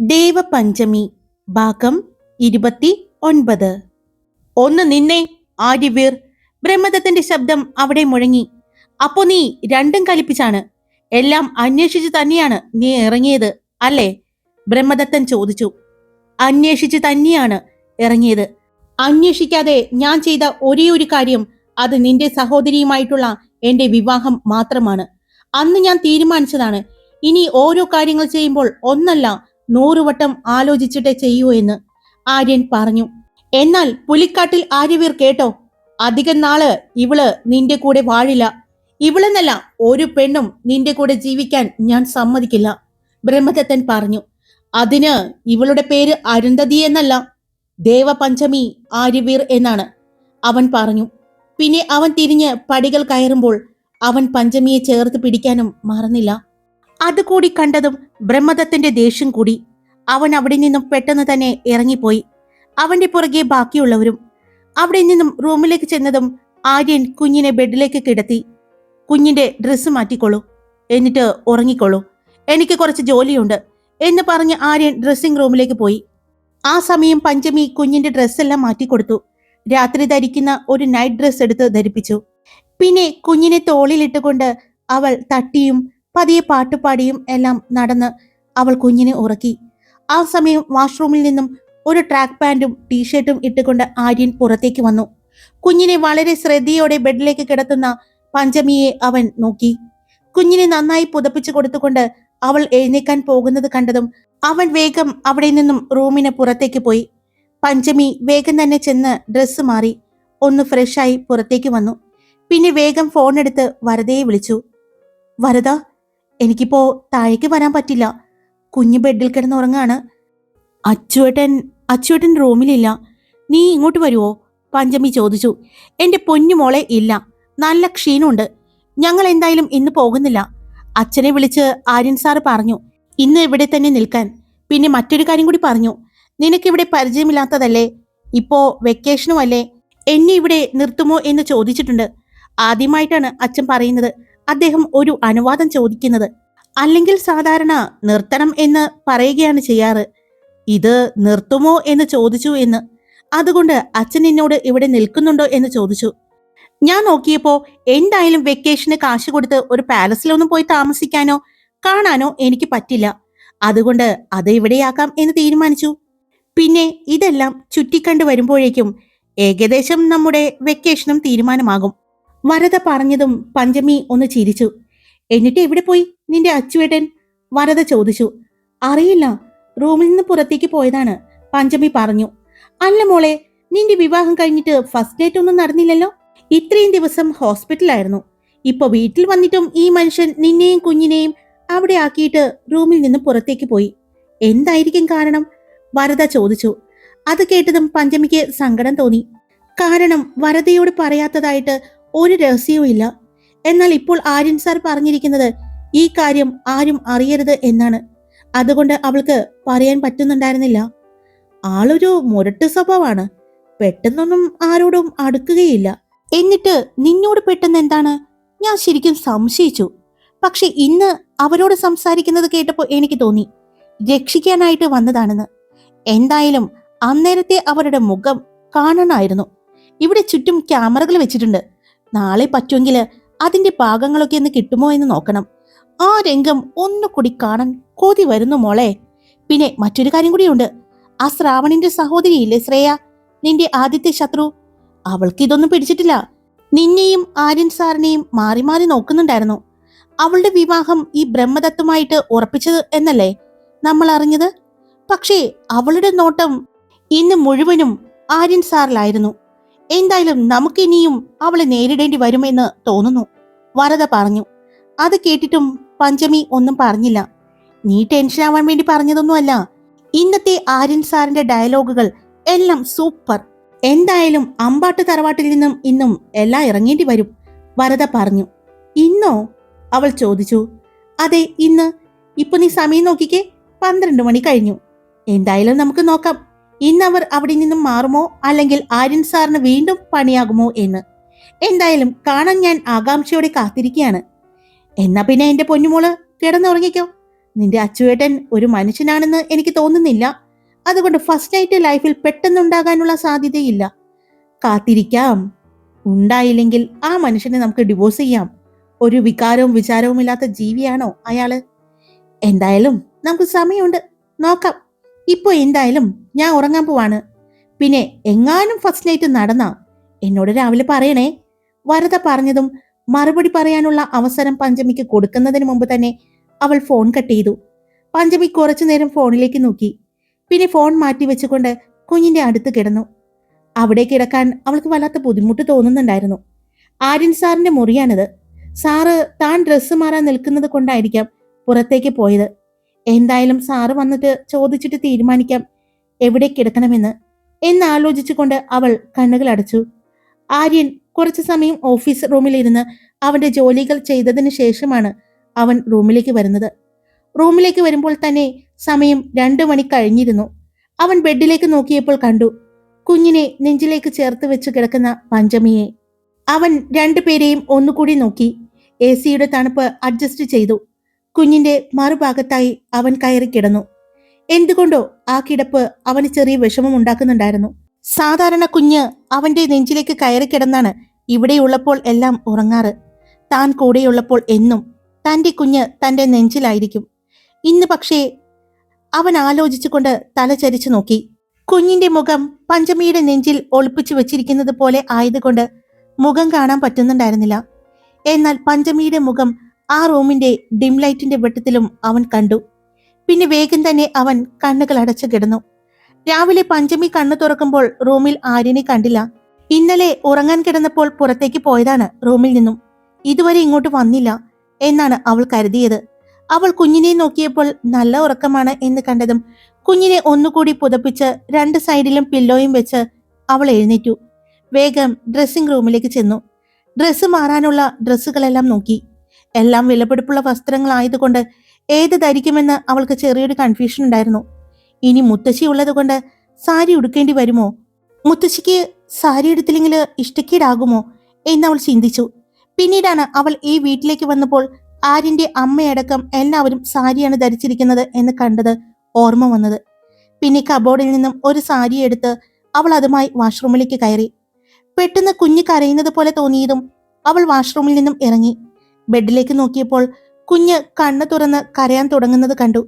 ദേവപഞ്ചമി ഭാഗം ഇരുപത്തി ഒൻപത് ഒന്ന് നിന്നെ ആര്യവീർ. ബ്രഹ്മദത്തിന്റെ ശബ്ദം അവിടെ മുഴങ്ങി. അപ്പോ നീ രണ്ടും കലിപ്പിച്ചാണ് എല്ലാം അന്വേഷിച്ചു തന്നെയാണ് നീ ഇറങ്ങിയത് അല്ലേ? ബ്രഹ്മദത്തൻ ചോദിച്ചു. അന്വേഷിച്ചു തന്നെയാണ് ഇറങ്ങിയത്. അന്വേഷിക്കാതെ ഞാൻ ചെയ്ത ഒരേ ഒരു കാര്യം അത് നിന്റെ സഹോദരിയുമായിട്ടുള്ള എന്റെ വിവാഹം മാത്രമാണ്. അന്ന് ഞാൻ തീരുമാനിച്ചതാണ്. ഇനി ഓരോ കാര്യങ്ങൾ ചെയ്യുമ്പോൾ ഒന്നല്ല നൂറുവട്ടം ആലോചിച്ചിട്ടേ ചെയ്യൂ എന്ന് ആര്യൻ പറഞ്ഞു. എന്നാൽ പുലിക്കാട്ടിൽ ആര്യവീർ കേട്ടോ അധികം നാൾ ഇവൾ നിന്റെ കൂടെ വാഴില്ല. ഇവളെന്നല്ല ഒരു പെണ്ണും നിന്റെ കൂടെ ജീവിക്കാൻ ഞാൻ സമ്മതിക്കില്ല ബ്രഹ്മദത്തൻ പറഞ്ഞു. അതിന് ഇവളുടെ പേര് അരുന്ധതി എന്നല്ല ദേവപഞ്ചമി ആര്യവീർ എന്നാണ് അവൻ പറഞ്ഞു. പിന്നെ അവൻ തിരിഞ്ഞ് പടികൾ കയറുമ്പോൾ അവൻ പഞ്ചമിയെ ചേർത്ത് പിടിക്കാനും മറന്നില്ല. അതുകൂടി കണ്ടതും ബ്രഹ്മദത്തിന്റെ ദേഷ്യം കൂടി. അവൻ അവിടെ നിന്നും പെട്ടെന്ന് തന്നെ ഇറങ്ങിപ്പോയി. അവന്റെ പുറകെ ബാക്കിയുള്ളവരും അവിടെ നിന്നും റൂമിലേക്ക് ചെന്നതും ആര്യൻ കുഞ്ഞിനെ ബെഡിലേക്ക് കിടത്തി. കുഞ്ഞിന്റെ ഡ്രസ്സ് മാറ്റിക്കോളൂ എന്നിട്ട് ഉറങ്ങിക്കോളൂ എനിക്ക് കുറച്ച് ജോലിയുണ്ട് എന്ന് പറഞ്ഞ് ആര്യൻ ഡ്രസ്സിംഗ് റൂമിലേക്ക് പോയി. ആ സമയം പഞ്ചമി കുഞ്ഞിന്റെ ഡ്രസ്സെല്ലാം മാറ്റിക്കൊടുത്തു. രാത്രി ധരിക്കുന്ന ഒരു നൈറ്റ് ഡ്രസ്സ് എടുത്ത് ധരിപ്പിച്ചു. പിന്നെ കുഞ്ഞിനെ തോളിലിട്ടുകൊണ്ട് അവൾ തട്ടിയും പതിയെ പാട്ടുപാടിയും എല്ലാം നടന്ന് അവൾ കുഞ്ഞിനെ ഉറക്കി. ആ സമയം വാഷ്റൂമിൽ നിന്നും ഒരു ട്രാക്ക് പാന്റും ടീഷർട്ടും ഇട്ടുകൊണ്ട് ആര്യൻ പുറത്തേക്ക് വന്നു. കുഞ്ഞിനെ വളരെ ശ്രദ്ധയോടെ ബെഡിലേക്ക് കിടത്തുന്ന പഞ്ചമിയെ അവൻ നോക്കി. കുഞ്ഞിനെ നന്നായി പുതപ്പിച്ചു കൊടുത്തുകൊണ്ട് അവൾ എഴുന്നേക്കാൻ പോകുന്നത് കണ്ടതും അവൻ വേഗം അവിടെ നിന്നും റൂമിന് പുറത്തേക്ക് പോയി. പഞ്ചമി വേഗം തന്നെ ചെന്ന് ഡ്രസ്സ് മാറി. ഒന്ന് ഫ്രഷായി പുറത്തേക്ക് വന്നു. പിന്നെ വേഗം ഫോൺ എടുത്ത് വരദയെ വിളിച്ചു. വരദ എനിക്കിപ്പോ താഴേക്ക് വരാൻ പറ്റില്ല. കുഞ്ഞ് ബെഡിൽ കിടന്ന് ഉറങ്ങാണ് അച്ചുവേട്ടൻ അച്ചുവേട്ടൻ റൂമിലില്ല. നീ ഇങ്ങോട്ട് വരുവോ? പഞ്ചമി ചോദിച്ചു. എന്റെ പൊന്നുമോളെ ഇല്ല. നല്ല ക്ഷീണമുണ്ട്. ഞങ്ങൾ എന്തായാലും ഇന്ന് പോകുന്നില്ല. അച്ഛനെ വിളിച്ച് ആര്യൻ സാറ് പറഞ്ഞു. ഇന്ന് ഇവിടെ തന്നെ നിൽക്കാൻ. പിന്നെ മറ്റൊരു കാര്യം കൂടി പറഞ്ഞു. നിനക്കിവിടെ പരിചയമില്ലാത്തതല്ലേ? ഇപ്പോ വെക്കേഷനും അല്ലേ? എന്നെ ഇവിടെ നിർത്തുമോ എന്ന് ചോദിച്ചിട്ടുണ്ട്. ആദ്യമായിട്ടാണ് അച്ഛൻ പറയുന്നത്. അദ്ദേഹം ഒരു അനുവാദം ചോദിക്കുന്നത് അല്ലെങ്കിൽ സാധാരണ നിർത്തണം എന്ന് പറയുകയാണ് ചെയ്യാറ്. ഇത് നിർത്തുമോ എന്ന് ചോദിച്ചു എന്ന്. അതുകൊണ്ട് അച്ഛൻ എന്നോട് ഇവിടെ നിൽക്കുന്നുണ്ടോ എന്ന് ചോദിച്ചു. ഞാൻ നോക്കിയപ്പോ എന്തായാലും വെക്കേഷന് കാശ് കൊടുത്ത് ഒരു പാലസിലൊന്നും പോയി താമസിക്കാനോ കാണാനോ എനിക്ക് പറ്റില്ല. അതുകൊണ്ട് അത് ഇവിടെയാക്കാം എന്ന് തീരുമാനിച്ചു. പിന്നെ ഇതെല്ലാം ചുറ്റിക്കണ്ടു വരുമ്പോഴേക്കും ഏകദേശം നമ്മുടെ വെക്കേഷനും തീരുമാനമാകും. വരദ പറഞ്ഞതും പഞ്ചമി ഒന്ന് ചിരിച്ചു. എന്നിട്ട് എവിടെ പോയി? നിന്റെ അച്ചുവേട്ടൻ? വരത ചോദിച്ചു. അറിയില്ല. റൂമിൽ നിന്ന് പുറത്തേക്ക് പോയതാണ് പഞ്ചമി പറഞ്ഞു. അല്ല മോളെ നിന്റെ വിവാഹം കഴിഞ്ഞിട്ട് ഫസ്റ്റ് ഡേറ്റ് ഒന്നും നടന്നില്ലല്ലോ? ഇത്രയും ദിവസം ഹോസ്പിറ്റലായിരുന്നു ഇപ്പൊ വീട്ടിൽ വന്നിട്ടും ഈ മനുഷ്യൻ നിന്നെയും കുഞ്ഞിനെയും അവിടെ ആക്കിയിട്ട് റൂമിൽ നിന്ന് പുറത്തേക്ക് പോയി. എന്തായിരിക്കും കാരണം? വരദ ചോദിച്ചു. അത് കേട്ടതും പഞ്ചമിക്ക് സങ്കടം തോന്നി. കാരണം വരദയോട് പറയാത്തതായിട്ട് ഒരു രഹസ്യവും എന്നാൽ ഇപ്പോൾ ആര്യൻ സാർ പറഞ്ഞിരിക്കുന്നത് ഈ കാര്യം ആരും അറിയരുത് എന്നാണ്. അതുകൊണ്ട് അവൾക്ക് പറയാൻ പറ്റുന്നുണ്ടായിരുന്നില്ല. ആളൊരു മുരട്ട് സ്വഭാവമാണ്. പെട്ടെന്നൊന്നും ആരോടും അടുക്കുകയില്ല. എന്നിട്ട് നിന്നോട് പെട്ടെന്ന് എന്താണ്? ഞാൻ ശരിക്കും സംശയിച്ചു. പക്ഷെ ഇന്ന് അവരോട് സംസാരിക്കുന്നത് കേട്ടപ്പോൾ എനിക്ക് തോന്നി. രക്ഷിക്കാനായിട്ട് വന്നതാണെന്ന്. എന്തായാലും അന്നേരത്തെ അവരുടെ മുഖം കാണണമായിരുന്നു ഇവിടെ ചുറ്റും ക്യാമറകൾ വെച്ചിട്ടുണ്ട്. നാളെ പറ്റുമെങ്കിൽ അതിന്റെ ഭാഗങ്ങളൊക്കെ ഒന്ന് കിട്ടുമോ എന്ന് നോക്കണം. ആ രംഗം ഒന്നുകൂടി കാണാൻ കൊതി വരുന്നു മോളെ. പിന്നെ മറ്റൊരു കാര്യം കൂടിയുണ്ട്. ആ ശ്രാവണിന്റെ സഹോദരിയില്ലേ ശ്രേയ? നിന്റെ ആദ്യത്തെ ശത്രു? അവൾക്ക് ഇതൊന്നും പിടിച്ചിട്ടില്ല. നിന്നെയും ആര്യൻ സാറിനെയും മാറി മാറി നോക്കുന്നുണ്ടായിരുന്നു. അവളുടെ വിവാഹം ഈ ബ്രഹ്മദത്തുമായിട്ട് ഉറപ്പിച്ചത് എന്നല്ലേ നമ്മൾ അറിഞ്ഞത്? പക്ഷേ അവളുടെ നോട്ടം ഇന്ന് മുഴുവനും ആര്യൻ സാറിലായിരുന്നു. എന്തായാലും നമുക്കിനിയും അവളെ നേരിടേണ്ടി വരുമെന്ന് തോന്നുന്നു. വരദ പറഞ്ഞു. അത് കേട്ടിട്ടും പഞ്ചമി ഒന്നും പറഞ്ഞില്ല. നീ ടെൻഷൻ ആവാൻ വേണ്ടി പറഞ്ഞതൊന്നുമല്ല. ഇന്നത്തെ ആര്യൻ സാറിന്റെ ഡയലോഗുകൾ എല്ലാം സൂപ്പർ എന്തായാലും അമ്പാട്ട് തറവാട്ടിൽ നിന്നും ഇന്നും എല്ലാം ഇറങ്ങേണ്ടി വരും വരദ പറഞ്ഞു. ഇന്നോ? അവൾ ചോദിച്ചു. അതെ ഇന്ന്. ഇപ്പൊ നീ സമയം നോക്കിക്കേ. പന്ത്രണ്ട് മണി കഴിഞ്ഞു. എന്തായാലും നമുക്ക് നോക്കാം. ഇന്ന് അവർ അവിടെ നിന്നും മാറുമോ? അല്ലെങ്കിൽ ആര്യൻ സാറിന് വീണ്ടും പണിയാകുമോ എന്ന്? എന്തായാലും കാണാൻ ഞാൻ ആകാംക്ഷയോടെ കാത്തിരിക്കുകയാണ്. എന്നാ പിന്നെ എന്റെ പൊന്നുമോൾ കിടന്നുറങ്ങിക്കോ. നിന്റെ അച്ചുവേട്ടൻ ഒരു മനുഷ്യനാണെന്ന് എനിക്ക് തോന്നുന്നില്ല. അതുകൊണ്ട് ഫസ്റ്റ് നൈറ്റ് ലൈഫിൽ പെട്ടെന്നുണ്ടാകാനുള്ള സാധ്യതയില്ല. കാത്തിരിക്കാം. ഉണ്ടായില്ലെങ്കിൽ ആ മനുഷ്യനെ നമുക്ക് ഡിവോഴ്സ് ചെയ്യാം. ഒരു വികാരവും വിചാരവും ഇല്ലാത്ത ജീവിയാണോ അയാൾ? എന്തായാലും നമുക്ക് സമയമുണ്ട്. നോക്കാം. ഇപ്പൊ എന്തായാലും ഞാൻ ഉറങ്ങാൻ പോവാണ്. പിന്നെ എങ്ങാനും ഫസ്റ്റ് നൈറ്റ് നടന്ന. എന്നോട് രാവിലെ പറയണേ. വരത പറഞ്ഞതും മറുപടി പറയാനുള്ള അവസരം പഞ്ചമിക്ക് കൊടുക്കുന്നതിന് മുമ്പ് തന്നെ അവൾ ഫോൺ കട്ട് ചെയ്തു. പഞ്ചമി കുറച്ചു നേരം ഫോണിലേക്ക് നോക്കി. പിന്നെ ഫോൺ മാറ്റി വെച്ചുകൊണ്ട് കുഞ്ഞിന്റെ അടുത്ത് കിടന്നു. അവിടെ കിടക്കാൻ അവൾക്ക് വല്ലാത്ത ബുദ്ധിമുട്ട് തോന്നുന്നുണ്ടായിരുന്നു. ആര്യൻ സാറിന്റെ മുറിയാണിത്. സാറ് താൻ ഡ്രസ്സ് മാറാൻ നിൽക്കുന്നത് കൊണ്ടായിരിക്കാം പുറത്തേക്ക് പോയത്. എന്തായാലും സാറ് വന്നിട്ട് ചോദിച്ചിട്ട് തീരുമാനിക്കാം. എവിടെ കിടക്കണമെന്ന്. എന്നാലോചിച്ചുകൊണ്ട് അവൾ കണ്ണുകൾ അടച്ചു. ആര്യൻ കുറച്ചു സമയം ഓഫീസ് റൂമിലിരുന്ന് അവന്റെ ജോലികൾ ചെയ്തതിനു ശേഷമാണ് അവൻ റൂമിലേക്ക് വരുന്നത്. റൂമിലേക്ക് വരുമ്പോൾ തന്നെ സമയം രണ്ടു മണി കഴിഞ്ഞിരുന്നു. അവൻ ബെഡിലേക്ക് നോക്കിയപ്പോൾ കണ്ടു കുഞ്ഞിനെ നെഞ്ചിലേക്ക് ചേർത്ത് വെച്ച് കിടക്കുന്ന പഞ്ചമിയെ. അവൻ രണ്ടുപേരെയും ഒന്നുകൂടി നോക്കി. എ സിയുടെ തണുപ്പ് അഡ്ജസ്റ്റ് ചെയ്തു. കുഞ്ഞിന്റെ മറുഭാഗത്തായി അവൻ കയറി കിടന്നു. എന്തുകൊണ്ടോ ആ കിടപ്പ് അവന് ചെറിയ വിഷമം ഉണ്ടാക്കുന്നുണ്ടായിരുന്നു. സാധാരണ കുഞ്ഞ് അവന്റെ നെഞ്ചിലേക്ക് കയറി കിടന്നാണ് ഇവിടെയുള്ളപ്പോൾ എല്ലാം ഉറങ്ങാറ്. താൻ കൂടെയുള്ളപ്പോൾ എന്നും തന്റെ കുഞ്ഞ് തന്റെ നെഞ്ചിലായിരിക്കും. ഇന്ന് പക്ഷേ അവൻ ആലോചിച്ചുകൊണ്ട് തല ചരിച്ചു നോക്കി. കുഞ്ഞിന്റെ മുഖം പഞ്ചമിയുടെ നെഞ്ചിൽ ഒളിപ്പിച്ചു വെച്ചിരിക്കുന്നത് പോലെ ആയതുകൊണ്ട് മുഖം കാണാൻ പറ്റുന്നുണ്ടായിരുന്നില്ല. എന്നാൽ പഞ്ചമിയുടെ മുഖം ആ റൂമിന്റെ ഡിം ലൈറ്റിന്റെ വെട്ടത്തിലും അവൻ കണ്ടു. പിന്നെ വേഗം തന്നെ അവൻ കണ്ണുകൾ അടച്ചു കിടന്നു. രാവിലെ പഞ്ചമി കണ്ണു തുറക്കുമ്പോൾ റൂമിൽ ആര്യനെ കണ്ടില്ല. ഇന്നലെ ഉറങ്ങാൻ കിടന്നപ്പോൾ പുറത്തേക്ക് പോയതാണ് റൂമിൽ നിന്നും. ഇതുവരെ ഇങ്ങോട്ട് വന്നില്ല എന്നാണ് അവൾ കരുതിയത്. അവൾ കുഞ്ഞിനെ നോക്കിയപ്പോൾ നല്ല ഉറക്കമാണ് എന്ന് കണ്ടതും കുഞ്ഞിനെ ഒന്നുകൂടി പുതപ്പിച്ച് രണ്ട് സൈഡിലും പില്ലോയും വെച്ച് അവൾ എഴുന്നേറ്റു. വേഗം ഡ്രസ്സിംഗ് റൂമിലേക്ക് ചെന്നു. ഡ്രസ്സ് മാറാനുള്ള ഡ്രസ്സുകളെല്ലാം നോക്കി. എല്ലാം വിലപിടിപ്പുള്ള വസ്ത്രങ്ങളായതുകൊണ്ട് ഏത് ധരിക്കുമെന്ന് അവൾക്ക് ചെറിയൊരു കൺഫ്യൂഷൻ ഉണ്ടായിരുന്നു. ഇനി മുത്തശ്ശി ഉള്ളതുകൊണ്ട് സാരി ഉടുക്കേണ്ടി വരുമോ? മുത്തശ്ശിക്ക് സാരി എടുത്തില്ലെങ്കിൽ ഇഷ്ടക്കേടാകുമോ എന്ന് അവൾ ചിന്തിച്ചു. പിന്നീടാണ് അവൾ ഈ വീട്ടിലേക്ക് വന്നപ്പോൾ ആര്യന്റെ അമ്മയടക്കം എല്ലാവരും സാരിയാണ് ധരിച്ചിരിക്കുന്നത് എന്ന് കണ്ടത് ഓർമ്മ വന്നത്. പിന്നെ കബോർഡിൽ നിന്നും ഒരു സാരി എടുത്ത് അവൾ അതുമായി വാഷ്റൂമിലേക്ക് കയറി. പെട്ടെന്ന് കുഞ്ഞ് കരയുന്നത് പോലെ തോന്നിയതും അവൾ വാഷ്റൂമിൽ നിന്നും ഇറങ്ങി. ബെഡിലേക്ക് നോക്കിയപ്പോൾ കുഞ്ഞ് കണ്ണ് തുറന്ന് കരയാൻ തുടങ്ങുന്നത് കണ്ടു.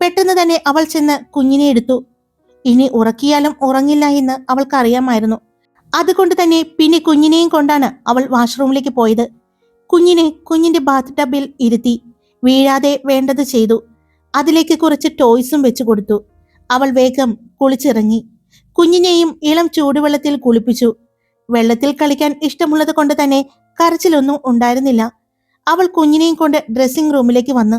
പെട്ടെന്ന് തന്നെ അവൾ ചെന്ന് കുഞ്ഞിനെ എടുത്തു. ഇനി ഉറക്കിയാലും ഉറങ്ങില്ല എന്ന് അവൾക്കറിയാമായിരുന്നു. അതുകൊണ്ട് തന്നെ പിന്നെ കുഞ്ഞിനെയും കൊണ്ടാണ് അവൾ വാഷ്റൂമിലേക്ക് പോയത്. കുഞ്ഞിനെ കുഞ്ഞിന്റെ ബാത്ത് ടബിൽ ഇരുത്തി വീഴാതെ വേണ്ടത് ചെയ്തു. അതിലേക്ക് കുറച്ച് ടോയ്സും വെച്ചു കൊടുത്തു. അവൾ വേഗം കുളിച്ചിറങ്ങി. കുഞ്ഞിനെയും ഇളം ചൂടുവെള്ളത്തിൽ കുളിപ്പിച്ചു. വെള്ളത്തിൽ കളിക്കാൻ ഇഷ്ടമുള്ളത് കൊണ്ട് തന്നെ കരച്ചിലൊന്നും ഉണ്ടായിരുന്നില്ല. അവൾ കുഞ്ഞിനെയും കൊണ്ട് ഡ്രസ്സിംഗ് റൂമിലേക്ക് വന്ന്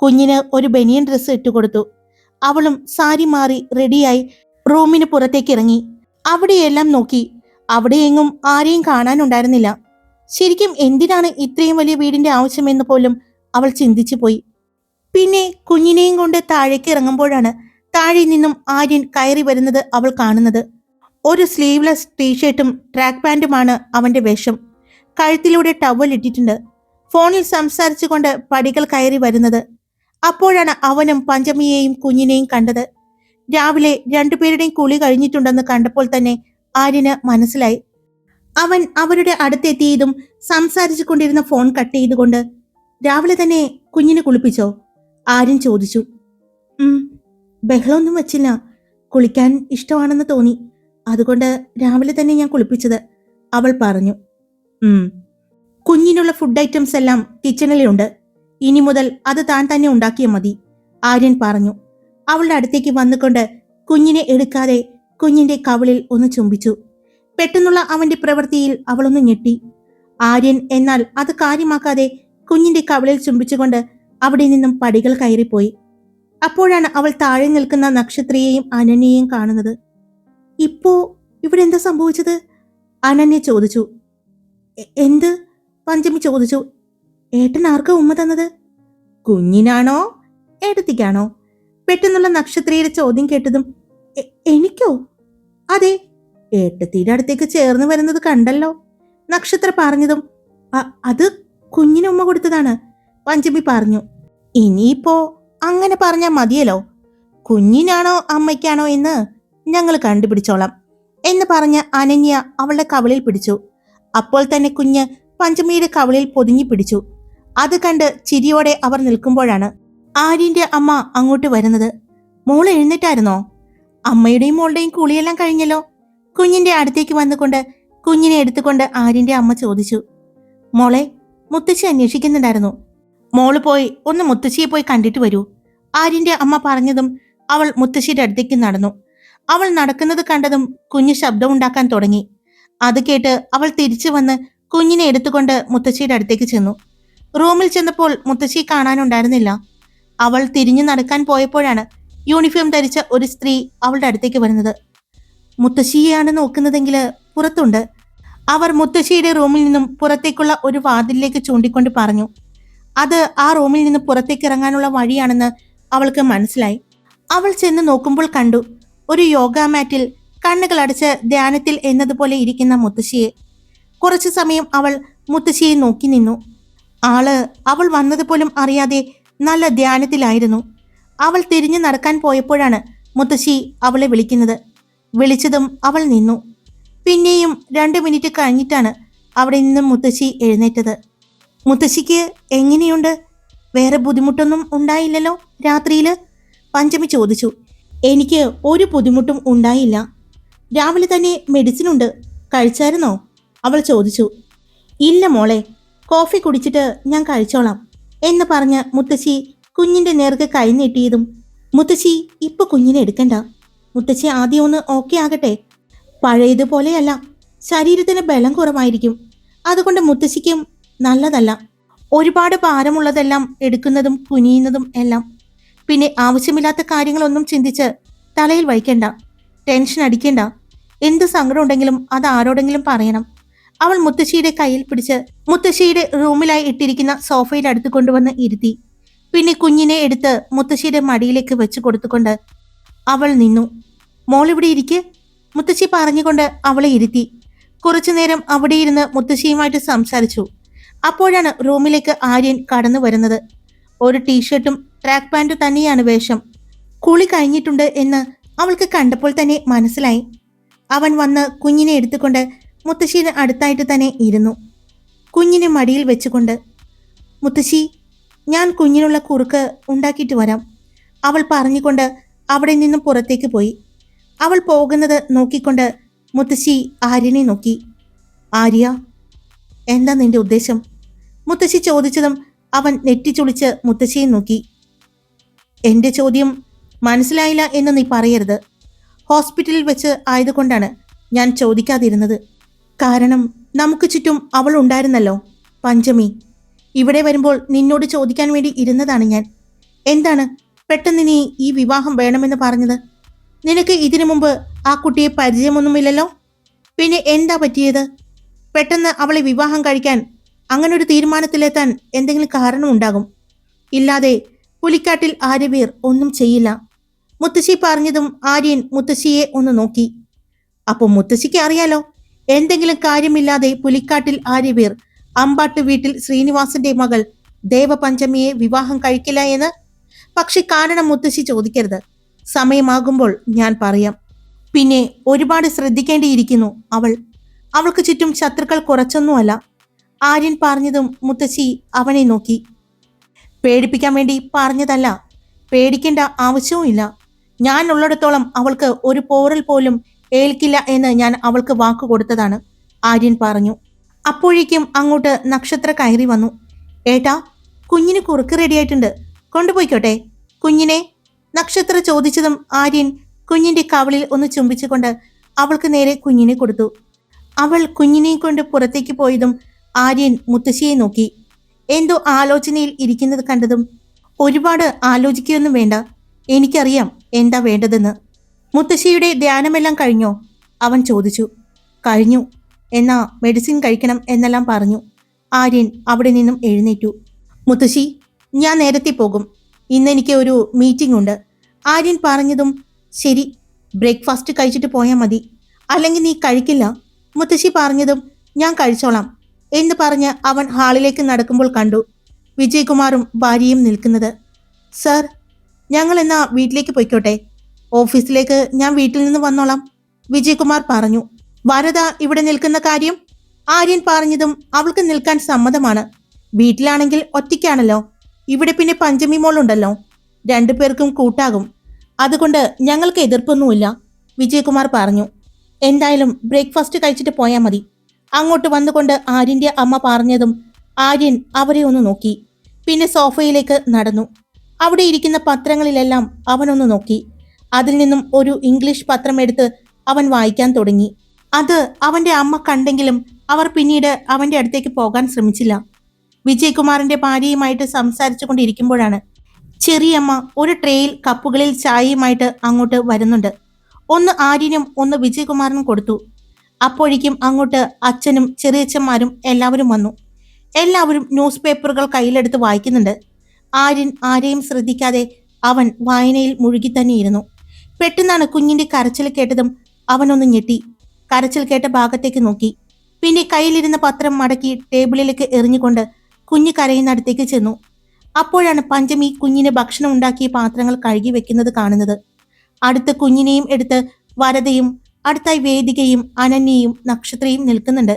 കുഞ്ഞിന് ഒരു ബനിയൻ ഡ്രസ്സ് ഇട്ടുകൊടുത്തു അവളും സാരി മാറി റെഡിയായി റൂമിന് പുറത്തേക്ക് ഇറങ്ങി. അവിടെയെല്ലാം നോക്കി. അവിടെയെങ്ങും ആരെയും കാണാനുണ്ടായിരുന്നില്ല ശരിക്കും എന്തിനാണ് ഇത്രയും വലിയ വീടിന്റെ ആവശ്യമെന്ന് പോലും അവൾ ചിന്തിച്ചു പോയി. പിന്നെ കുഞ്ഞിനെയും കൊണ്ട് താഴേക്ക് ഇറങ്ങുമ്പോഴാണ് താഴെ നിന്നും ആര്യൻ കയറി വരുന്നത് അവൾ കാണുന്നത്. ഒരു സ്ലീവ്ലെസ് ടീഷർട്ടും ട്രാക്ക് പാന്റുമാണ് അവന്റെ വേഷം. കഴുത്തിലൂടെ ടവൽ ഇട്ടിട്ടുണ്ട്. ഫോണിൽ സംസാരിച്ചുകൊണ്ട് പടികൾ കയറി വരുന്നത്. അപ്പോഴാണ് അവനും പഞ്ചമിയെയും കുഞ്ഞിനെയും കണ്ടത്. രാവിലെ രണ്ടുപേരുടെയും കുളി കഴിഞ്ഞിട്ടുണ്ടെന്ന് കണ്ടപ്പോൾ തന്നെ ആര്യന് മനസ്സിലായി. അവൻ അവരുടെ അടുത്തെത്തിയതും സംസാരിച്ചു കൊണ്ടിരുന്ന ഫോൺ കട്ട് ചെയ്തുകൊണ്ട് രാവിലെ തന്നെ കുഞ്ഞിനെ കുളിപ്പിച്ചോ? ആര്യൻ ചോദിച്ചു. ബഹളമൊന്നും വച്ചില്ല. കുളിക്കാൻ ഇഷ്ടമാണെന്ന് തോന്നി. അതുകൊണ്ട് രാവിലെ തന്നെ ഞാൻ കുളിപ്പിച്ചത് അവൾ പറഞ്ഞു. കുഞ്ഞിനുള്ള ഫുഡ് ഐറ്റംസ് എല്ലാം കിച്ചണിലുണ്ട് ഇനി മുതൽ അത് താൻ തന്നെ ഉണ്ടാക്കിയ മതി ആര്യൻ പറഞ്ഞു. അവളുടെ അടുത്തേക്ക് വന്നുകൊണ്ട് കുഞ്ഞിനെ എടുക്കാതെ കുഞ്ഞിന്റെ കവിളിൽ ഒന്ന് ചുംബിച്ചു. പെട്ടെന്നുള്ള അവന്റെ പ്രവൃത്തിയിൽ അവളൊന്ന് ഞെട്ടി. ആര്യൻ എന്നാൽ അത് കാര്യമാക്കാതെ കുഞ്ഞിന്റെ കവിളിൽ ചുംബിച്ചുകൊണ്ട് അവിടെ നിന്നും പടികൾ കയറിപ്പോയി. അപ്പോഴാണ് അവൾ താഴെ നിൽക്കുന്ന നക്ഷത്രിയെയും അനന്യയെയും കാണുന്നത്. ഇപ്പോ ഇവിടെ എന്താ സംഭവിച്ചത്? അനന്യ ചോദിച്ചു. എന്ത്? പഞ്ചമി ചോദിച്ചു ഏട്ടൻ ആർക്കാ ഉമ്മ തന്നത്? കുഞ്ഞിനാണോ? ഏട്ടത്തിക്കാണോ? പെട്ടെന്നുള്ള നക്ഷത്രയുടെ ചോദ്യം കേട്ടതും എനിക്കോ? അതെ ഏട്ടത്തിയുടെ അടുത്തേക്ക് ചേർന്ന് വരുന്നത് കണ്ടല്ലോ നക്ഷത്ര പറഞ്ഞതും "അ- അത് കുഞ്ഞിന് ഉമ്മ കൊടുത്തതാണ് പഞ്ചമി പറഞ്ഞു. ഇനിയിപ്പോ അങ്ങനെ പറഞ്ഞാൽ മതിയല്ലോ കുഞ്ഞിനാണോ അമ്മയ്ക്കാണോ എന്ന് ഞങ്ങൾ കണ്ടുപിടിച്ചോളാം എന്ന് പറഞ്ഞ് അനന്യ അവളുടെ കവളിൽ പിടിച്ചു. അപ്പോൾ തന്നെ കുഞ്ഞ് പഞ്ചമിയുടെ കവളിൽ പൊതിഞ്ഞു പിടിച്ചു. അത് കണ്ട് ചിരിയോടെ അവർ നിൽക്കുമ്പോഴാണ് ആര്യന്റെ അമ്മ അങ്ങോട്ട് വരുന്നത്. മോൾ എഴുന്നേറ്റായിരുന്നോ? അമ്മയുടെയും മോളുടെയും കുളിയെല്ലാം കഴിഞ്ഞല്ലോ. കുഞ്ഞിന്റെ അടുത്തേക്ക് വന്നുകൊണ്ട് കുഞ്ഞിനെ എടുത്തുകൊണ്ട് ആര്യന്റെ അമ്മ ചോദിച്ചു. മോളെ മുത്തശ്ശി അന്വേഷിക്കുന്നുണ്ടായിരുന്നു. മോൾ പോയി ഒന്ന് മുത്തശ്ശിയെ പോയി കണ്ടിട്ട് വരൂ. ആര്യന്റെ അമ്മ പറഞ്ഞതും അവൾ മുത്തശ്ശിയുടെ അടുത്തേക്ക് നടന്നു. അവൾ നടക്കുന്നത് കണ്ടതും കുഞ്ഞ് ശബ്ദമുണ്ടാക്കാൻ തുടങ്ങി. അത് കേട്ട് അവൾ തിരിച്ചു വന്ന് കുഞ്ഞിനെ എടുത്തുകൊണ്ട് മുത്തശ്ശിയുടെ അടുത്തേക്ക് ചെന്നു. റൂമിൽ ചെന്നപ്പോൾ മുത്തശ്ശി കാണാനുണ്ടായിരുന്നില്ല. അവൾ തിരിഞ്ഞു നടക്കാൻ പോയപ്പോഴാണ് യൂണിഫോം ധരിച്ച ഒരു സ്ത്രീ അവളുടെ അടുത്തേക്ക് വരുന്നത്. മുത്തശ്ശിയെയാണ് നോക്കുന്നതെങ്കിൽ പുറത്തുണ്ട്. അവർ മുത്തശ്ശിയുടെ റൂമിൽ നിന്നും പുറത്തേക്കുള്ള ഒരു വാതിലിലേക്ക് ചൂണ്ടിക്കൊണ്ട് പറഞ്ഞു അത് ആ റൂമിൽ നിന്ന് പുറത്തേക്ക് ഇറങ്ങാനുള്ള വഴിയാണെന്ന് അവൾക്ക് മനസ്സിലായി. അവൾ ചെന്ന് നോക്കുമ്പോൾ കണ്ടു ഒരു യോഗ മാറ്റിൽ കണ്ണുകൾ അടച്ച് ധ്യാനത്തിൽ എന്നതുപോലെ ഇരിക്കുന്ന മുത്തശ്ശിയെ. കുറച്ചു സമയം അവൾ മുത്തശ്ശിയെ നോക്കി നിന്നു. ആൾ അവൾ വന്നത് പോലും അറിയാതെ നല്ല ധ്യാനത്തിലായിരുന്നു. അവൾ തിരിഞ്ഞു നടക്കാൻ പോയപ്പോഴാണ് മുത്തശ്ശി അവളെ വിളിക്കുന്നത്. വിളിച്ചതും അവൾ നിന്നു. പിന്നെയും രണ്ട് മിനിറ്റ് കഴിഞ്ഞിട്ടാണ് അവിടെ നിന്നും മുത്തശ്ശി എഴുന്നേറ്റത്. മുത്തശ്ശിക്ക് എങ്ങനെയുണ്ട്? വേറെ ബുദ്ധിമുട്ടൊന്നും ഉണ്ടായില്ലല്ലോ രാത്രിയിൽ പഞ്ചമി ചോദിച്ചു. എനിക്ക് ഒരു ബുദ്ധിമുട്ടും ഉണ്ടായില്ല. രാവിലെ തന്നെ മെഡിസിൻ ഉണ്ട്. കഴിച്ചായിരുന്നോ? അവൾ ചോദിച്ചു ഇല്ല മോളെ കോഫി കുടിച്ചിട്ട് ഞാൻ കഴിച്ചോളാം എന്ന് പറഞ്ഞ് മുത്തശ്ശി കുഞ്ഞിന്റെ നേർക്ക് കൈ നീട്ടിയതും മുത്തശ്ശി ഇപ്പൊ കുഞ്ഞിനെ എടുക്കണ്ട. മുത്തശ്ശി ആദ്യം ഒന്ന് ഓക്കെ ആകട്ടെ. പഴയതുപോലെയല്ല ശരീരത്തിന് ബലം കുറവായിരിക്കും. അതുകൊണ്ട് മുത്തശ്ശിക്കും നല്ലതല്ല. ഒരുപാട് ഭാരമുള്ളതെല്ലാം എടുക്കുന്നതും കുനിയുന്നതും എല്ലാം. പിന്നെ ആവശ്യമില്ലാത്ത കാര്യങ്ങളൊന്നും ചിന്തിച്ച് തലയിൽ വയ്ക്കണ്ട. ടെൻഷൻ അടിക്കണ്ട. എന്ത് സങ്കടം ഉണ്ടെങ്കിലും അത് ആരോടെങ്കിലും പറയണം. അവൾ മുത്തശ്ശിയുടെ കയ്യിൽ പിടിച്ച് മുത്തശ്ശിയുടെ റൂമിലായി ഇട്ടിരിക്കുന്ന സോഫയിൽ അടുത്ത് കൊണ്ടുവന്ന് ഇരുത്തി. പിന്നെ കുഞ്ഞിനെ എടുത്ത് മുത്തശ്ശിയുടെ മടിയിലേക്ക് വെച്ചു കൊടുത്തുകൊണ്ട് അവൾ നിന്നു. മോൾ മോളിവിടെ ഇരിക്ക്. മുത്തശ്ശി പറഞ്ഞുകൊണ്ട് അവളെ ഇരുത്തി. കുറച്ചു നേരം അവിടെ ഇരുന്ന് മുത്തശ്ശിയുമായിട്ട് സംസാരിച്ചു. അപ്പോഴാണ് റൂമിലേക്ക് ആര്യൻ കടന്നു വരുന്നത്. ഒരു ടീഷർട്ടും ട്രാക്ക് പാന്റും തന്നെയാണ് വേഷം. കുളി കഴിഞ്ഞിട്ടുണ്ട് എന്ന് അവൾക്ക് കണ്ടപ്പോൾ തന്നെ മനസ്സിലായി. അവൻ വന്ന് കുഞ്ഞിനെ എടുത്തുകൊണ്ട് മുത്തശ്ശിയുടെ അടുത്തായിട്ട് തന്നെ ഇരുന്നു. കുഞ്ഞിനെ മടിയിൽ വെച്ചുകൊണ്ട് മുത്തശ്ശി ഞാൻ കുഞ്ഞിനുള്ള കുറുക്ക് ഉണ്ടാക്കിയിട്ട് വരാം. അവൾ പറഞ്ഞുകൊണ്ട് അവിടെ നിന്നും പുറത്തേക്ക് പോയി. അവൾ പോകുന്നത് നോക്കിക്കൊണ്ട് മുത്തശ്ശി ആര്യനെ നോക്കി. ആര്യ എന്താ നിന്റെ ഉദ്ദേശം? മുത്തശ്ശി ചോദിച്ചതും അവൻ നെറ്റിച്ചുളിച്ച് മുത്തശ്ശിയെ നോക്കി. എന്റെ ചോദ്യം മനസ്സിലായില്ല എന്ന് നീ പറയരുത്. ഹോസ്പിറ്റലിൽ വെച്ച് ആയതുകൊണ്ടാണ് ഞാൻ ചോദിക്കാതിരുന്നത്. കാരണം നമുക്ക് ചുറ്റും അവൾ ഉണ്ടായിരുന്നല്ലോ. പഞ്ചമി ഇവിടെ വരുമ്പോൾ നിന്നോട് ചോദിക്കാൻ വേണ്ടി ഇരുന്നതാണ് ഞാൻ. എന്താണ്? പെട്ടെന്ന് നീ ഈ വിവാഹം വേണമെന്ന് പറഞ്ഞത്? നിനക്ക് ഇതിനു മുമ്പ് ആ കുട്ടിയെ പരിചയമൊന്നുമില്ലല്ലോ? പിന്നെ എന്താ പറ്റിയത്? പെട്ടെന്ന് അവളെ വിവാഹം കഴിക്കാൻ അങ്ങനൊരു തീരുമാനത്തിലെത്താൻ എന്തെങ്കിലും കാരണമുണ്ടാകും. ഇല്ലാതെ പുലിക്കാട്ടിൽ ആര്യവീർ ഒന്നും ചെയ്യില്ല. മുത്തശ്ശി പറഞ്ഞതും ആര്യൻ മുത്തശ്ശിയെ ഒന്ന് നോക്കി. അപ്പോൾ മുത്തശ്ശിക്ക് അറിയാലോ എന്തെങ്കിലും കാര്യമില്ലാതെ പുലിക്കാട്ടിൽ ആര്യവീർ അമ്പാട്ട് വീട്ടിൽ ശ്രീനിവാസന്റെ മകൾ ദേവപഞ്ചമിയെ വിവാഹം കഴിക്കില്ല എന്ന്? പക്ഷെ കാരണം മുത്തശ്ശി ചോദിക്കരുത്. സമയമാകുമ്പോൾ ഞാൻ പറയാം. പിന്നെ ഒരുപാട് ശ്രദ്ധിക്കേണ്ടിയിരിക്കുന്നു അവൾ. അവൾക്ക് ചുറ്റും ശത്രുക്കൾ കുറച്ചൊന്നുമല്ല. ആര്യൻ പറഞ്ഞതും മുത്തശ്ശി അവനെ നോക്കി. പേടിപ്പിക്കാൻ വേണ്ടി പറഞ്ഞതല്ല. പേടിക്കേണ്ട ആവശ്യവും ഇല്ല ഞാൻ ഉള്ളിടത്തോളം അവൾക്ക് ഒരു പോറൽ പോലും ഏൽക്കില്ല എന്ന് ഞാൻ അവൾക്ക് വാക്ക് കൊടുത്തതാണ്. ആര്യൻ പറഞ്ഞു അപ്പോഴേക്കും അങ്ങോട്ട് നക്ഷത്ര കയറി വന്നു. ഏട്ടാ കുഞ്ഞിന് കുറുക്ക് റെഡിയായിട്ടുണ്ട്. കൊണ്ടുപോയിക്കോട്ടെ. കുഞ്ഞിനെ. നക്ഷത്ര ചോദിച്ചതും ആര്യൻ കുഞ്ഞിന്റെ കവളിൽ ഒന്ന് ചുംബിച്ചുകൊണ്ട് അവൾക്ക് നേരെ കുഞ്ഞിനെ കൊടുത്തു. അവൾ കുഞ്ഞിനെയും കൊണ്ട് പുറത്തേക്ക് പോയതും ആര്യൻ മുത്തശ്ശിയെ നോക്കി. എന്തോ ആലോചനയിൽ ഇരിക്കുന്നത് കണ്ടതും ഒരുപാട് ആലോചിക്കുകയൊന്നും വേണ്ട. എനിക്കറിയാം എന്താ വേണ്ടതെന്ന്. മുത്തശ്ശിയുടെ ധ്യാനമെല്ലാം കഴിഞ്ഞോ? അവൻ ചോദിച്ചു. കഴിഞ്ഞു. എന്നാ മെഡിസിൻ കഴിക്കണം എന്നെല്ലാം പറഞ്ഞു. ആര്യൻ അവിടെ നിന്നും എഴുന്നേറ്റു. മുത്തശ്ശി ഞാൻ നേരത്തെ പോകും. ഇന്ന് എനിക്ക് ഒരു മീറ്റിംഗ് ഉണ്ട്. ആര്യൻ പറഞ്ഞതും ശരി. ബ്രേക്ക്ഫാസ്റ്റ് കഴിച്ചിട്ട് പോയാൽ മതി. അല്ലെങ്കിൽ നീ കഴിക്കില്ല. മുത്തശ്ശി പറഞ്ഞതും ഞാൻ കഴിച്ചോളാം എന്ന് പറഞ്ഞ് അവൻ ഹാളിലേക്ക് നടക്കുമ്പോൾ കണ്ടു. വിജയകുമാറും ഭാര്യയും നിൽക്കുന്നത്. സർ ഞങ്ങൾ എന്നാ വീട്ടിലേക്ക് പൊയ്ക്കോട്ടെ? ഓഫീസിലേക്ക് ഞാൻ വീട്ടിൽ നിന്ന് വന്നോളാം. വിജയകുമാർ പറഞ്ഞു. വരദ ഇവിടെ നിൽക്കുന്ന കാര്യം? ആര്യൻ പറഞ്ഞതും അവൾക്ക് നിൽക്കാൻ സമ്മതമാണ്. വീട്ടിലാണെങ്കിൽ ഒറ്റയ്ക്കാണല്ലോ. ഇവിടെ പിന്നെ പഞ്ചമി മോളുണ്ടല്ലോ. രണ്ടുപേർക്കും കൂട്ടാകും. അതുകൊണ്ട് ഞങ്ങൾക്ക് എതിർപ്പൊന്നുമില്ല വിജയകുമാർ പറഞ്ഞു. എന്തായാലും ബ്രേക്ക്ഫാസ്റ്റ് കഴിച്ചിട്ട് പോയാൽ മതി. അങ്ങോട്ട് വന്നുകൊണ്ട് ആര്യന്റെ അമ്മ പറഞ്ഞതും ആര്യൻ അവരെ ഒന്ന് നോക്കി. പിന്നെ സോഫയിലേക്ക് നടന്നു. അവിടെ ഇരിക്കുന്ന പത്രങ്ങളിലെല്ലാം അവനൊന്ന് നോക്കി. അതിൽ നിന്നും ഒരു ഇംഗ്ലീഷ് പത്രം എടുത്ത് അവൻ വായിക്കാൻ തുടങ്ങി. അത് അവന്റെ അമ്മ കണ്ടെങ്കിലും അവർ പിന്നീട് അവന്റെ അടുത്തേക്ക് പോകാൻ ശ്രമിച്ചില്ല. വിജയകുമാറിന്റെ ഭാര്യയുമായിട്ട് സംസാരിച്ചു കൊണ്ടിരിക്കുമ്പോഴാണ് ചെറിയമ്മ ഒരു ട്രേയിൽ കപ്പുകളിൽ ചായയുമായിട്ട് അങ്ങോട്ട് വരുന്നുണ്ട്. ഒന്ന് ആര്യനും ഒന്ന് വിജയകുമാറിനും കൊടുത്തു. അപ്പോഴേക്കും അങ്ങോട്ട് അച്ഛനും ചെറിയച്ഛന്മാരും എല്ലാവരും വന്നു. എല്ലാവരും ന്യൂസ് പേപ്പറുകൾ കയ്യിലെടുത്ത് വായിക്കുന്നുണ്ട്. ആര്യൻ ആരെയും ശ്രദ്ധിക്കാതെ അവൻ വായനയിൽ മുഴുകി തന്നെയിരുന്നു പെട്ടെന്നാണ് കുഞ്ഞിന്റെ കരച്ചിൽ കേട്ടതും അവനൊന്ന് ഞെട്ടി. കരച്ചിൽ കേട്ട ഭാഗത്തേക്ക് നോക്കി. പിന്നെ കയ്യിലിരുന്ന പത്രം മടക്കി ടേബിളിലേക്ക് എറിഞ്ഞുകൊണ്ട് കുഞ്ഞ് കരയുന്നടുത്തേക്ക് ചെന്നു. അപ്പോഴാണ് പഞ്ചമി കുഞ്ഞിന് ഭക്ഷണം ഉണ്ടാക്കിയ പാത്രങ്ങൾ കഴുകി വെക്കുന്നത് കാണുന്നത്. അടുത്ത് കുഞ്ഞിനെയും എടുത്ത് വരതയും അടുത്തായി വേദികയും അനന്യയും നക്ഷത്രയും നിൽക്കുന്നുണ്ട്.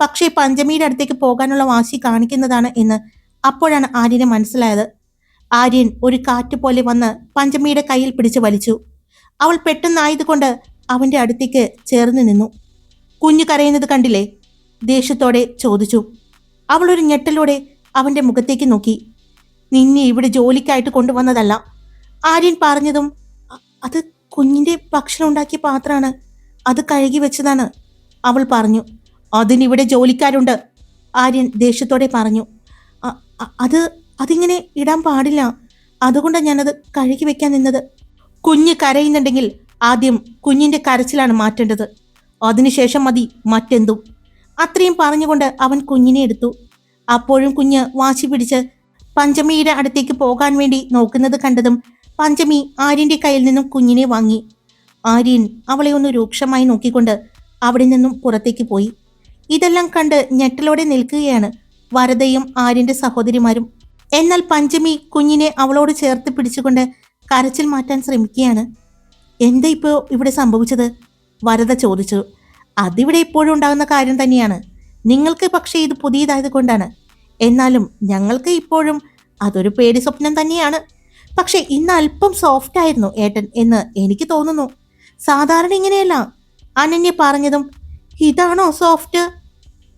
പക്ഷേ പഞ്ചമിയുടെ അടുത്തേക്ക് പോകാനുള്ള വാശി കാണിക്കുന്നതാണ് എന്ന് അപ്പോഴാണ് ആര്യന് മനസ്സിലായത്. ആര്യൻ ഒരു കാറ്റ് പോലെ വന്ന് പഞ്ചമിയുടെ കയ്യിൽ പിടിച്ചു വലിച്ചു. അവൾ പെട്ടെന്നായതുകൊണ്ട് അവന്റെ അടുത്തേക്ക് ചേർന്ന് നിന്നു. കുഞ്ഞു കരയുന്നത് കണ്ടില്ലേ? ദേഷ്യത്തോടെ ചോദിച്ചു. അവളൊരു ഞെട്ടലോടെ അവന്റെ മുഖത്തേക്ക് നോക്കി. നിന്നെ ഇവിടെ ജോലിക്കായിട്ട് കൊണ്ടുവന്നതല്ല. ആര്യൻ പറഞ്ഞതും അത് കുഞ്ഞിന്റെ ഭക്ഷണം ഉണ്ടാക്കിയ പാത്രമാണ്. അത് കഴുകി വെച്ചതാണ്. അവൾ പറഞ്ഞു അതിനിവിടെ ജോലിക്കാരുണ്ട്. ആര്യൻ ദേഷ്യത്തോടെ പറഞ്ഞു "അ- അ- അത് അതിങ്ങനെ ഇടാൻ പാടില്ല. അതുകൊണ്ടാണ് ഞാനത് കഴുകി വെക്കാൻ നിന്നത്. കുഞ്ഞ് കരയുന്നുണ്ടെങ്കിൽ ആദ്യം കുഞ്ഞിന്റെ കരച്ചിലാണ് മാറ്റേണ്ടത്. അതിനുശേഷം മതി മറ്റെന്തും. അത്രയും പറഞ്ഞുകൊണ്ട് അവൻ കുഞ്ഞിനെ എടുത്തു. അപ്പോഴും കുഞ്ഞ് വാശി പിടിച്ച് പഞ്ചമിയുടെ അടുത്തേക്ക് പോകാൻ വേണ്ടി നോക്കുന്നത് കണ്ടതും പഞ്ചമി ആര്യന്റെ കയ്യിൽ നിന്നും കുഞ്ഞിനെ വാങ്ങി. ആര്യൻ അവളെ ഒന്ന് രൂക്ഷമായി നോക്കിക്കൊണ്ട് അവിടെ നിന്നും പുറത്തേക്ക് പോയി. ഇതെല്ലാം കണ്ട് ഞെട്ടലോടെ നിൽക്കുകയാണ് വരദയും ആര്യന്റെ സഹോദരിമാരും. എന്നാൽ പഞ്ചമി കുഞ്ഞിനെ അവളോട് ചേർത്ത് പിടിച്ചുകൊണ്ട് കരച്ചിൽ മാറ്റാൻ ശ്രമിക്കുകയാണ്. എന്താ ഇപ്പോൾ ഇവിടെ സംഭവിച്ചത്? വരദ ചോദിച്ചു. അതിവിടെ എപ്പോഴും ഉണ്ടാകുന്ന കാര്യം തന്നെയാണ്. നിങ്ങൾക്ക് പക്ഷേ ഇത് പുതിയതായത് കൊണ്ടാണ്. എന്നാലും ഞങ്ങൾക്ക് ഇപ്പോഴും അതൊരു പേടി സ്വപ്നം തന്നെയാണ്. പക്ഷേ ഇന്ന് അല്പം സോഫ്റ്റ് ആയിരുന്നു ഏട്ടൻ എന്ന് എനിക്ക് തോന്നുന്നു. സാധാരണ ഇങ്ങനെയല്ല. അനന്യ പറഞ്ഞതും ഇതാണോ സോഫ്റ്റ്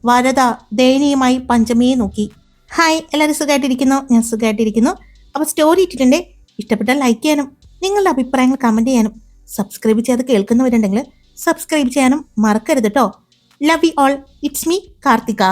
വരദ ദയനീയമായി പഞ്ചമിയെ നോക്കി. ഹായ് എല്ലാവരും സുഖമായിട്ടിരിക്കുന്നു ഞാൻ സുഖമായിട്ടിരിക്കുന്നു അപ്പോൾ സ്റ്റോറി ഇട്ടിട്ടുണ്ട്? ഇഷ്ടപ്പെട്ടാൽ ലൈക്ക് ചെയ്യാനും നിങ്ങളുടെ അഭിപ്രായങ്ങൾ കമന്റ് ചെയ്യാനും സബ്സ്ക്രൈബ് ചെയ്യാതെ കേൾക്കുന്നവരുണ്ടെങ്കിൽ സബ്സ്ക്രൈബ് ചെയ്യാനും മറക്കരുത് കേട്ടോ love you all it's me Karthika